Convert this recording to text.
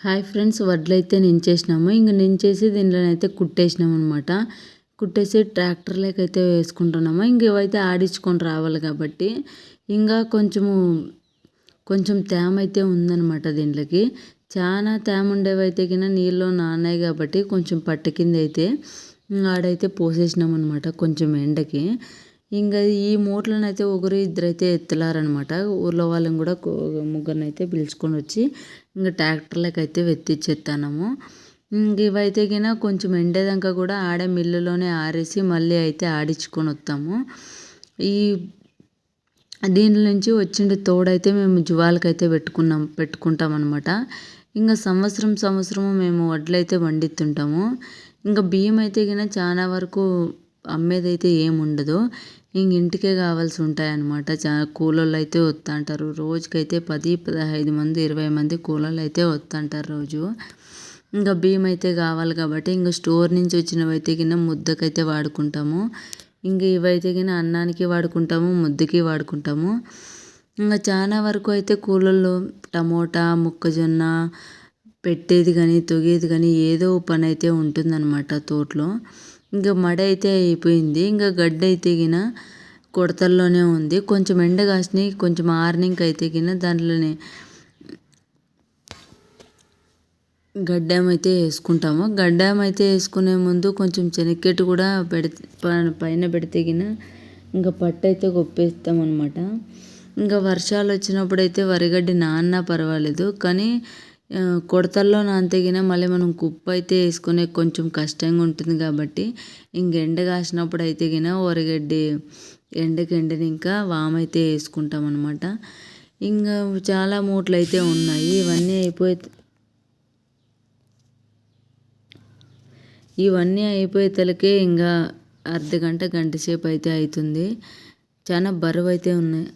Hi friends వడ్లు అయితే నించేసినాము ఇంక నించేసి దీనిలోనైతే కుట్టేసినాం అనమాట కుట్టేసి ట్రాక్టర్లోకి అయితే వేసుకుంటున్నాము. ఇంక ఇవైతే ఆడించుకొని రావాలి కాబట్టి. ఇంకా కొంచెము కొంచెం తేమ అయితే ఉందన్నమాట దీంట్లోకి. చాలా తేమ ఉండేవైతే కింద నీళ్ళు నానాయి కాబట్టి కొంచెం పట్టు కింద అయితే ఆడైతే పోసేసినాం అనమాట కొంచెం ఎండకి. ఇంకా ఈ మూట్లనైతే ఒకరు ఇద్దరైతే ఎత్తులారనమాట. ఊర్లో వాళ్ళని కూడా ముగ్గురనైతే పిలుచుకొని వచ్చి ఇంకా ట్రాక్టర్లకు అయితే వెత్తిచ్చేస్తాము ఇంక ఇవైతే కిన కొంచెం ఎండేదాకా కూడా ఆడే మిల్లులోనే ఆరేసి మళ్ళీ అయితే ఆడించుకొని వస్తాము ఈ దీని నుంచి వచ్చిండే తోడైతే మేము జువాలకైతే పెట్టుకున్నాం పెట్టుకుంటాం అనమాట ఇంకా సంవత్సరం సంవత్సరము మేము వడ్లైతే వండిస్తుంటాము ఇంకా బియ్యం అయితే గిన చాలా వరకు అమ్మేదైతే ఏముండదు. ఇంక ఇంటికే కావాల్సి ఉంటాయి అన్నమాట కూలోళ్ళు అయితే వస్తుంటారు రోజుకైతే పది పదహైదు మంది ఇరవై మంది కూలోళ్ళు అయితే వస్తుంటారు రోజు. ఇంకా బియ్యం అయితే కావాలి కాబట్టి ఇంకా స్టోర్ నుంచి వచ్చినవి అయితే కింద ముద్దకైతే వాడుకుంటాము. ఇంక ఇవైతే కింద అన్నానికి వాడుకుంటాము ముద్దకి వాడుకుంటాము. ఇంకా చాలా వరకు అయితే కూలోళ్ళు టమోటా మొక్కజొన్న పెట్టేది కానీ తొగేది కానీ ఏదో పని అయితే ఉంటుందన్నమాట తోటలో. ఇంకా మడ అయితే అయిపోయింది. ఇంకా గడ్డి అయితే గిన కొడతల్లోనే ఉంది. కొంచెం ఎండ కాసినాయి కొంచెం ఆర్నింగ్ అయితే గిన దాంట్లోనే గడ్డం అయితే వేసుకుంటాము. గడ్డం అయితే వేసుకునే ముందు కొంచెం చెనక్కెట్టు కూడా పెడితే పైన పెడితే గిన ఇంకా పట్టు అయితే గొప్పేస్తాం అనమాట ఇంకా వర్షాలు వచ్చినప్పుడు అయితే వరిగడ్డి నాన్న పర్వాలేదు. కానీ కొడతల్లో నాంతగిన మళ్ళీ మనం కుప్ప అయితే వేసుకునే కొంచెం కష్టంగా ఉంటుంది కాబట్టి ఇంక ఎండ కాసినప్పుడు అయితే గిన వరిగడ్డి ఎండకి ఎండని ఇంకా వామైతే వేసుకుంటాం అనమాట ఇంకా చాలా మూటలు అయితే ఉన్నాయి. ఇవన్నీ అయిపోయి ఇవన్నీ అయిపోయే తలకే ఇంకా అర్ధ గంట గంట సేపు అయితే అవుతుంది. చాలా బరువు అయితే ఉన్నాయి.